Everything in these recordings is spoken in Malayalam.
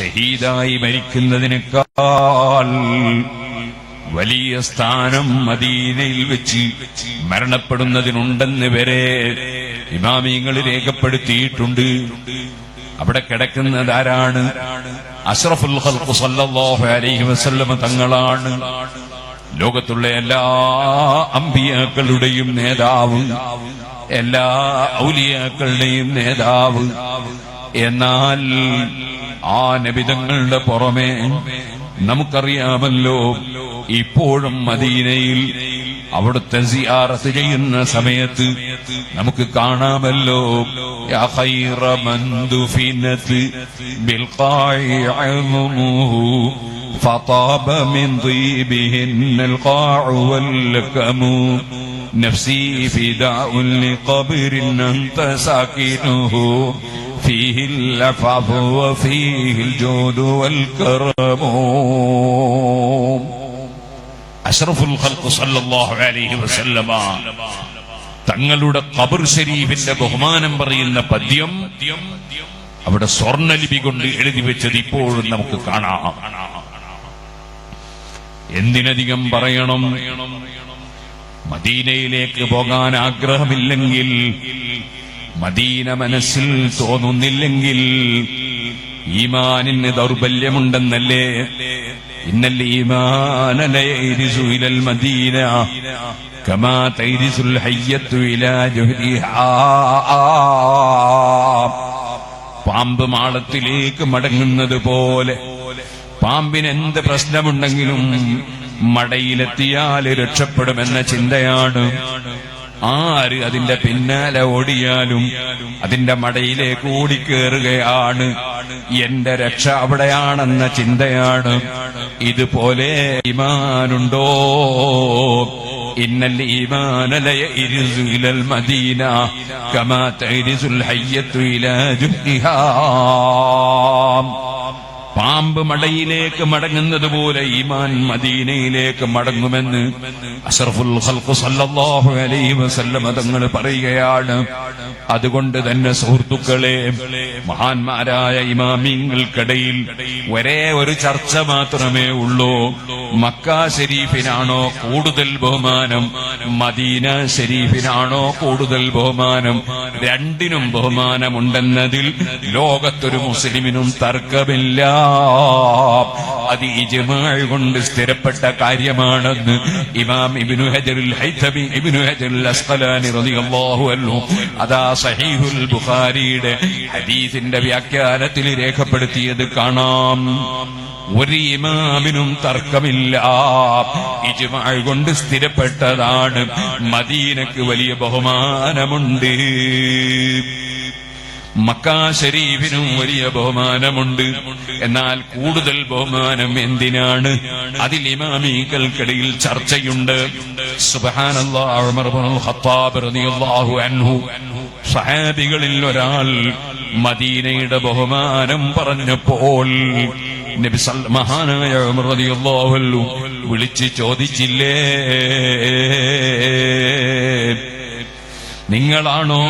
ഷഹീദായി മരിക്കുന്നതിനേക്കാൾ വലിയ സ്ഥാനം മദീനയിൽ വെച്ച് മരണപ്പെടുന്നതിനുണ്ടെന്ന് വരെ ഇമാമിയങ്ങൾ രേഖപ്പെടുത്തിയിട്ടുണ്ട്. അവിടെ കിടക്കുന്നത് ആരാണ്? അഷ്റഫുൽ ഖൽഖ് സല്ലല്ലാഹു അലൈഹി വസല്ലമ തങ്ങളാണ്. ലോകത്തുള്ള എല്ലാ അമ്പിയാക്കളുടെയും നേതാവ് എല്ലാ ഔലിയാക്കളുടെയും നേതാവ്. എന്നാൽ ആ നബിതങ്ങളുടെ പുറമെ നമുക്കറിയാമല്ലോ ഇപ്പോഴും മദീനയിൽ അവിടുത്തെ സിയാറത്ത് ചെയ്യുന്ന സമയത്ത് നമുക്ക് കാണാമല്ലോ യാ ഖൈറ മൻ ദുഫിനത് ബിൽഖാഇ അൽമുഹു فطاب من طيبهن القاع واللكم نفسي فداء لقبر أنت ساكنه فيه العفاف وفيه الجود والكرم അഷ്റഫുൽ ഖൽഖ് സല്ലല്ലാഹു അലൈഹി വസല്ലമ തങ്ങളുടെ ഖബർ ഷരീഫിന്റെ ബഹുമാനം പറയുന്ന പദ്യം അവിടെ സ്വർണ്ണലിപി കൊണ്ട് എഴുതി വെച്ചത് ഇപ്പോഴും നമുക്ക് കാണാം എന്തിനധികം പറയണം മദീനയിലേക്ക് പോകാൻ ആഗ്രഹമില്ലെങ്കിൽ മദീന മനസ്സിൽ തോന്നുന്നില്ലെങ്കിൽ ഈമാനിന് ദൗർബല്യമുണ്ടെന്നല്ലേ? ഇന്നൽ മദീന കമാ തൈരിസുൽ ഹയ്യത്തു ഇലാ പാമ്പ് മാളത്തിലേക്ക് മടങ്ങുന്നത് പോലെ പാമ്പിന് എന്ത് പ്രശ്നമുണ്ടെങ്കിലും മടയിലെത്തിയാൽ രക്ഷപ്പെടുമെന്ന ചിന്തയാണ് ആര് അതിന്റെ പിന്നാലെ ഓടിയാലും അതിന്റെ മടയിലേക്ക് ഓടിക്കേറുകയാണ് എന്റെ രക്ഷ അവിടെയാണെന്ന ചിന്തയാണ്. ഇതുപോലെ ഇമാനുണ്ടോ ഇന്നൽ ഈമാന ലയരിസു ഇലൽ മദീന കമാ തൈരിസുൽ ഹയ്യത്തു ഇലാ ജുഹ്രിഹാ പാമ്പ് മടയിലേക്ക് മടങ്ങുന്നത് പോലെ ഈമാൻ മദീനയിലേക്ക് മടങ്ങുമെന്ന് അഷറഫുൽ സല്ലല്ലാഹു അലൈഹി വസല്ലമ തങ്ങൾ പറയുകയാണ്. അതുകൊണ്ട് തന്നെ സുഹൃത്തുക്കളെ മഹാന്മാരായ ഇമാമിങ്ങൾക്കിടയിൽ ഒരേ ഒരു ചർച്ച മാത്രമേ ഉള്ളൂ. മക്ക ഷെരീഫിനാണോ കൂടുതൽ ബഹുമാനം മദീന ഷെരീഫിനാണോ കൂടുതൽ ബഹുമാനം? രണ്ടിനും ബഹുമാനമുണ്ടെന്നതിൽ ലോകത്തൊരു മുസ്ലിമിനും തർക്കമില്ല. അത് ഇജ്മാഅ് കൊണ്ട് സ്ഥിരപ്പെട്ട കാര്യമാണെന്ന് ഇമാം ഇബിനു ഹജറുൽ ഹൈതബി ഇബിനു ഹജറുൽ അസ്ഖലാനി റളിയല്ലാഹു അൻഹു അതാ സഹീഹുൽ ബുഖാരിയുടെ ഹദീസിന്റെ വ്യാഖ്യാനത്തിൽ രേഖപ്പെടുത്തിയത് കാണാം. ഒരു ഇമാമിനും തർക്കമില്ല. ഇജുമാൾ കൊണ്ട് സ്ഥിരപ്പെട്ടതാണ്. മദീനക്ക് വലിയ ബഹുമാനമുണ്ട്. മക്കാ ഷരീഫിനും വലിയ ബഹുമാനമുണ്ട്. എന്നാൽ കൂടുതൽ ബഹുമാനം എന്തിനാണ്? അതിൽ ഇമാമികൾക്കിടയിൽ ചർച്ചയുണ്ട്. സഹാബികളിൽ ഒരാൾ മദീനയുടെ ബഹുമാനം പറഞ്ഞപ്പോൾ നബി മഹാനായ വിളിച്ച് ചോദിച്ചില്ലേ? നിങ്ങളാണോ?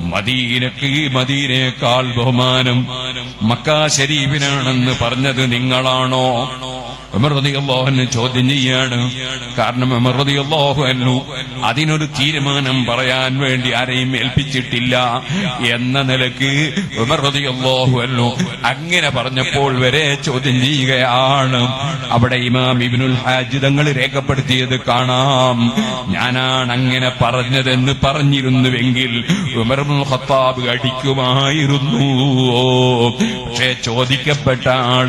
മദീനക്ക് മദീനേക്കാൾ ബഹുമാനം. മക്കാ ശരീഫിനാണെന്ന് പറഞ്ഞത് നിങ്ങളാണോ? ചോദ്യം ചെയ്യാണ്. കാരണം അമർദിയല്ലാഹു അതിനൊരു തീരുമാനം പറയാൻ വേണ്ടി ആരെയും ഏൽപ്പിച്ചിട്ടില്ല എന്ന നിലയ്ക്ക് ഉമർദിയല്ലാഹു അങ്ങനെ പറഞ്ഞപ്പോൾ വരെ ചോദ്യം ചെയ്യുകയാണ്. അവിടെ ഇമാം ഇബിനുൽ ഹാജ് തങ്ങൾ രേഖപ്പെടുത്തിയത് കാണാം. ഞാനാണ് അങ്ങനെ പറഞ്ഞതെന്ന് പറഞ്ഞിരുന്നുവെങ്കിൽ ഉമർ ഖത്താബ് അടിക്കുമായിരുന്നു. പക്ഷേ ചോദിക്കപ്പെട്ട ആൾ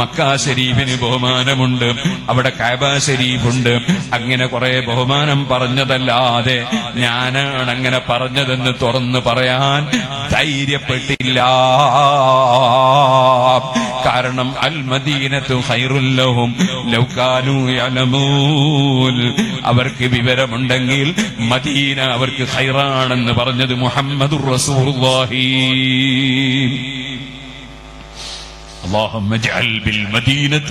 മക്കാ ശരീഫിന് ഷരീഫിന് ബഹുമാനമുണ്ട്. അവിടെ കഅബ ഷരീഫുണ്ട് അങ്ങനെ കുറെ ബഹുമാനം പറഞ്ഞതല്ലാതെ ഞാനാണ് അങ്ങനെ പറഞ്ഞതെന്ന് തുറന്ന് പറയാൻ ധൈര്യപ്പെട്ടില്ല. കാരണം അൽ മദീനത്തു ഖൈറുല്ലഹും ലൗകാനു അലമൂൽ അവർക്ക് വിവരമുണ്ടെങ്കിൽ മദീന അവർക്ക് ഹൈറാണെന്ന് പറഞ്ഞത് മുഹമ്മദുർ റസൂലുള്ളാഹി. اللهم اجعل بالمدينة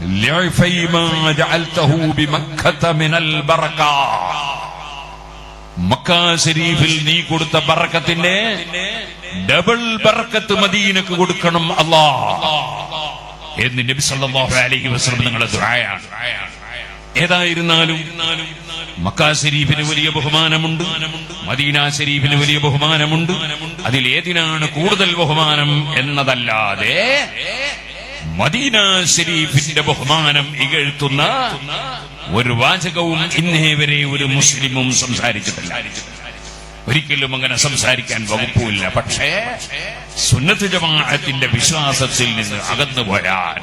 لعفي ما جعلته بمكة من البركة മക്ക ഷരീഫിൽ നീ കൊടുത്ത ബറക്കത്തിന്റെ ഡബിൾ ബറക്കത്ത് മദീനക്ക് കൊടുക്കണം അല്ലാ എന്ന് നബി സല്ലല്ലാഹു അലൈഹി വസല്ലം നിങ്ങളുടെ ദുആയാണ് ഏതായിരുന്നാലും മക്ക ശരീഫിന് വലിയ ബഹുമാനമുണ്ട് മദീന ശരീഫിന് വലിയ ബഹുമാനമുണ്ട്. അതിലേതിനാണ് കൂടുതൽ ബഹുമാനം എന്നതല്ലാതെ മദീന ശരീഫിന്റെ ബഹുമാനം ഇകഴ്ത്തുന്ന ഒരു വാചകവും ഇന്നേവരെ ഒരു മുസ്ലിമും സംസാരിച്ചിട്ടില്ല. ഒരിക്കലും അങ്ങനെ സംസാരിക്കാൻ വകുപ്പില്ല പക്ഷേ സുന്നത്ത് ജമാഅത്തിന്റെ വിശ്വാസത്തിൽ നിന്ന് അകന്നു പോയാൽ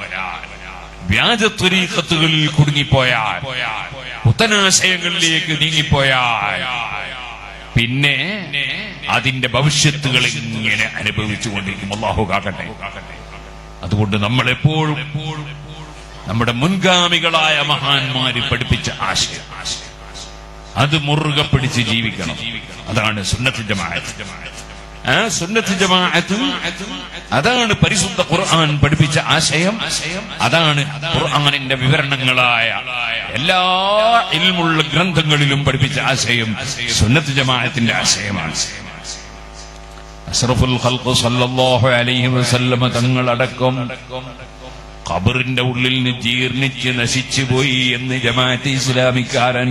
വ്യാജത്വരീക്കത്തുകളിൽ കുടുങ്ങിപ്പോയാൽ പുത്തനാശയങ്ങളിലേക്ക് നീങ്ങിപ്പോയാൽ പിന്നെ അതിന്റെ ഭവിഷ്യത്തുകൾ ഇങ്ങനെ അനുഭവിച്ചുകൊണ്ടിരിക്കും. അള്ളാഹു കാക്കട്ടെ. അതുകൊണ്ട് നമ്മൾ എപ്പോഴും നമ്മുടെ മുൻഗാമികളായ മഹാന്മാര് പഠിപ്പിച്ച ആശയം. അത് മുറുകെ പിടിച്ച് ജീവിക്കണം. അതാണ് സുന്നത്ത് ജമാഅത്ത്. ആ അതാണ് പരിശുദ്ധ ഖുർആൻ പഠിപ്പിച്ച ആശയം. അതാണ് ഖുർആനിന്റെ വിവരണങ്ങളായ എല്ലാ ഇൽമുള്ള ഗ്രന്ഥങ്ങളിലും പഠിപ്പിച്ച ആശയം സുന്നത്ത് ജമാഅത്തിന്റെ ആശയമാണ്. അഷ്റഫുൽ ഖൽഖ് സല്ലല്ലാഹു അലൈഹി വസല്ലമ തങ്ങളടക്കം ഖബറിന്റെ ഉള്ളിൽ ജീർണിച്ച് നശിച്ചു പോയി എന്ന് ജമാഅത്ത് ഇസ്ലാമിക്കാരൻ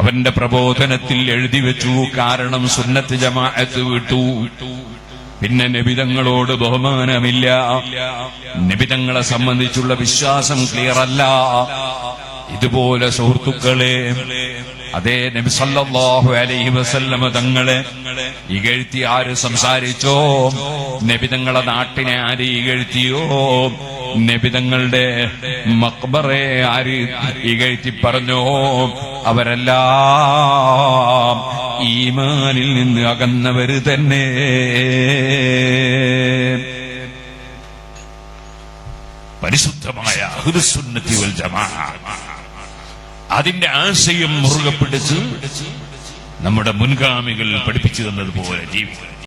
അവന്റെ പ്രബോധനത്തിൽ എഴുതി വെച്ചു. കാരണം സുന്നത്ത് ജമാഅത്ത് വിട്ടു. പിന്നെ നബിതങ്ങളോട് ബഹുമാനമില്ല. നബിതങ്ങളെ സംബന്ധിച്ചുള്ള വിശ്വാസം ക്ലിയർ അല്ല. ഇതുപോലെ സുഹൃത്തുക്കളെ അതേ നബി സല്ലല്ലാഹു അലൈഹി വസല്ലമ തങ്ങളെ ഇകഴ്ത്തി ആര് സംസാരിച്ചോ? നബിതങ്ങളെ നാട്ടിനെ ആര് ഇകഴ്ത്തിയോ? നബിതങ്ങളുടെ മക്ബറെ ആര് ഇകഴ്ത്തി പറഞ്ഞോ? അവരെല്ലാം ഈമാനിൽ നിന്ന് അകന്നവര് തന്നെ. പരിശുദ്ധമായ അഹ്ലുസുന്നത്തി വൽ ജമാഅ. അതിന്റെ ആശയം മുറുകെ പിടിച്ച് നമ്മുടെ മുൻഗാമികൾ പഠിപ്പിച്ചു തന്നതുപോലെ ജീവിക്കണം